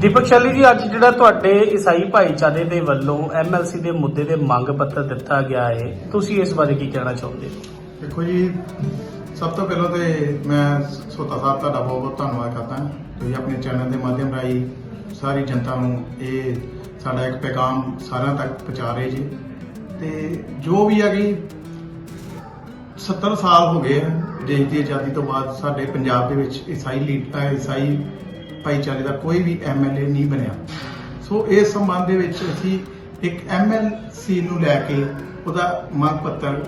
ਦੀਪਕ ਸ਼ੈਲੀ ਜੀ, ਅੱਜ ਜਿਹੜਾ ਤੁਹਾਡੇ ਈਸਾਈ ਭਾਈਚਾਰੇ ਦੇ ਵੱਲੋਂ ਐਮਐਲਸੀ ਦੇ ਮੁੱਦੇ ਦੇ ਮੰਗ ਪੱਤਰ ਦਿੱਤਾ ਗਿਆ ਹੈ, ਤੁਸੀਂ ਇਸ ਬਾਰੇ ਕੀ ਕਹਿਣਾ ਚਾਹੁੰਦੇ ਹੋ? ਦੇਖੋ ਜੀ, ਸਭ ਤੋਂ ਪਹਿਲਾਂ ਤੇ ਮੈਂ ਸੋਤਾ ਸਾਹਿਬ ਤੁਹਾਡਾ ਬਹੁਤ ਬਹੁਤ ਧੰਨਵਾਦ ਕਰਦਾ ਹਾਂ। ਤੁਸੀਂ ਆਪਣੇ ਚੈਨਲ ਦੇ ਮਾਧਿਅਮ ਰਾਹੀਂ ਸਾਰੀ ਜਨਤਾ ਨੂੰ ਇਹ ਸਾਡਾ ਇੱਕ ਪੈਗਾਮ ਸਾਰਿਆਂ ਤੱਕ ਪਹੁੰਚਾ ਰਹੇ ਜੀ। ਤੇ ਜੋ ਵੀ ਹੈਗੀ 70 ਸਾਲ ਹੋ ਗਏ ਆ, ਦੇਸ਼ ਦੀ ਆਜ਼ਾਦੀ ਤੋਂ ਬਾਅਦ ਸਾਡੇ ਪੰਜਾਬ ਦੇ ਵਿੱਚ ਈਸਾਈ ਲੀਡ ਈਸਾਈ ਭਾਈਚਾਰੇ ਦਾ ਕੋਈ ਵੀ ਐਮਐਲਏ ਨਹੀਂ ਬਣਿਆ। ਸੋ ਇਸ ਸੰਬੰਧ ਦੇ ਵਿੱਚ ਅਸੀਂ ਇੱਕ ਐਮਐਲਸੀ ਨੂੰ ਲੈ ਕੇ ਉਹਦਾ ਮੰਗ ਪੱਤਰ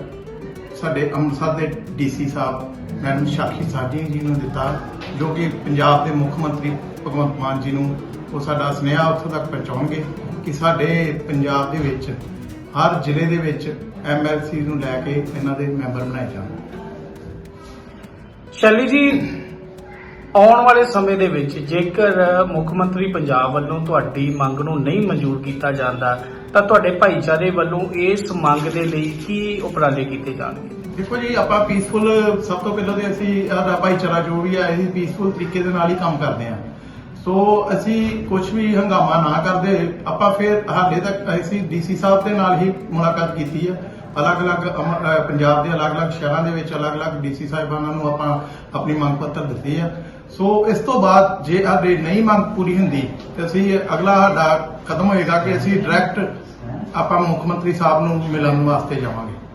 ਸਾਡੇ ਅੰਮ੍ਰਿਤਸਰ ਦੇ ਡੀਸੀ ਸਾਹਿਬ, ਮੈਡਮ ਸਾਖੀ ਸਾਜੀ ਜੀ ਨੂੰ ਦਿੱਤਾ, ਜੋ ਕਿ ਪੰਜਾਬ ਦੇ ਮੁੱਖ ਮੰਤਰੀ ਭਗਵੰਤ ਮਾਨ ਜੀ ਨੂੰ ਉਹ ਸਾਡਾ ਸੁਨੇਹਾ ਉੱਥੋਂ ਤੱਕ ਪਹੁੰਚਾਉਣਗੇ ਕਿ ਸਾਡੇ ਪੰਜਾਬ ਦੇ ਵਿੱਚ, ਹਰ ਜ਼ਿਲ੍ਹੇ ਦੇ ਵਿੱਚ ਐਮਐਲਸੀ ਨੂੰ ਲੈ ਕੇ ਇਹਨਾਂ ਦੇ ਮੈਂਬਰ ਬਣਾਏ ਜਾਣ। ਸ਼ੈਲੀ ਜੀ ਆਉਣ ਵਾਲੇ ਸਮੇਂ ਦੇ ਵਿੱਚ ਜੇਕਰ ਮੁੱਖ ਮੰਤਰੀ ਪੰਜਾਬ ਵੱਲੋਂ ਤੁਹਾਡੀ ਮੰਗ ਨੂੰ ਨਹੀਂ ਮਨਜ਼ੂਰ ਕੀਤਾ ਜਾਂਦਾ, ਤਾਂ ਤੁਹਾਡੇ ਭਾਈਚਾਰੇ ਵੱਲੋਂ ਇਸ ਮੰਗ ਦੇ ਲਈ ਕੀ ਉਪਰਾਲੇ ਕੀਤੇ ਜਾਣਗੇ? ਦੇਖੋ ਜੀ, ਆਪਾਂ ਪੀਸਫੁਲ ਸਭ ਤੋਂ ਪਹਿਲਾਂ ਤੇ ਅਸੀਂ ਸਾਡਾ ਭਾਈਚਾਰਾ ਜੋ ਵੀ ਆ ਅਸੀਂ ਪੀਸਫੁਲ ਤਰੀਕੇ ਦੇ ਨਾਲ ਹੀ ਕੰਮ ਕਰਦੇ ਹਾਂ ਸੋ ਅਸੀਂ ਕੁਝ ਵੀ ਹੰਗਾਮਾ ਨਾ ਕਰਦੇ, ਆਪਾਂ ਫਿਰ ਹਾਲੇ ਤੱਕ ਅਸੀਂ ਡੀਸੀ ਸਾਹਿਬ ਦੇ ਨਾਲ ਹੀ ਮੁਲਾਕਾਤ ਕੀਤੀ ਹੈ ਅਲੱਗ-ਅਲੱਗ ਅਮ- ਅਹ ਪੰਜਾਬ ਦੇ ਅਲੱਗ-ਅਲੱਗ ਸ਼ਹਿਰਾਂ ਦੇ ਵਿੱਚ ਅਲੱਗ-ਅਲੱਗ ਡੀਸੀ ਸਾਹਿਬਾਨਾਂ ਨੂੰ ਆਪਾਂ ਆਪਣੀ ਮੰਗ ਪੱਤਰ ਦਿੱਤੇ ਆ। ਸੋ ਇਸ ਤੋਂ ਬਾਅਦ ਜੇ ਸਾਡੇ ਨਹੀਂ ਮੰਗ ਪੂਰੀ ਹੁੰਦੀ, ਤੇ ਅਸੀਂ ਅਗਲਾ ਸਾਡਾ ਕਦਮ ਹੋਏਗਾ ਕਿ ਅਸੀਂ ਡਾਇਰੈਕਟ ਆਪਾਂ ਮੁੱਖ ਮੰਤਰੀ ਸਾਹਿਬ ਨੂੰ ਮਿਲਣ ਵਾਸਤੇ ਜਾਵਾਂਗੇ।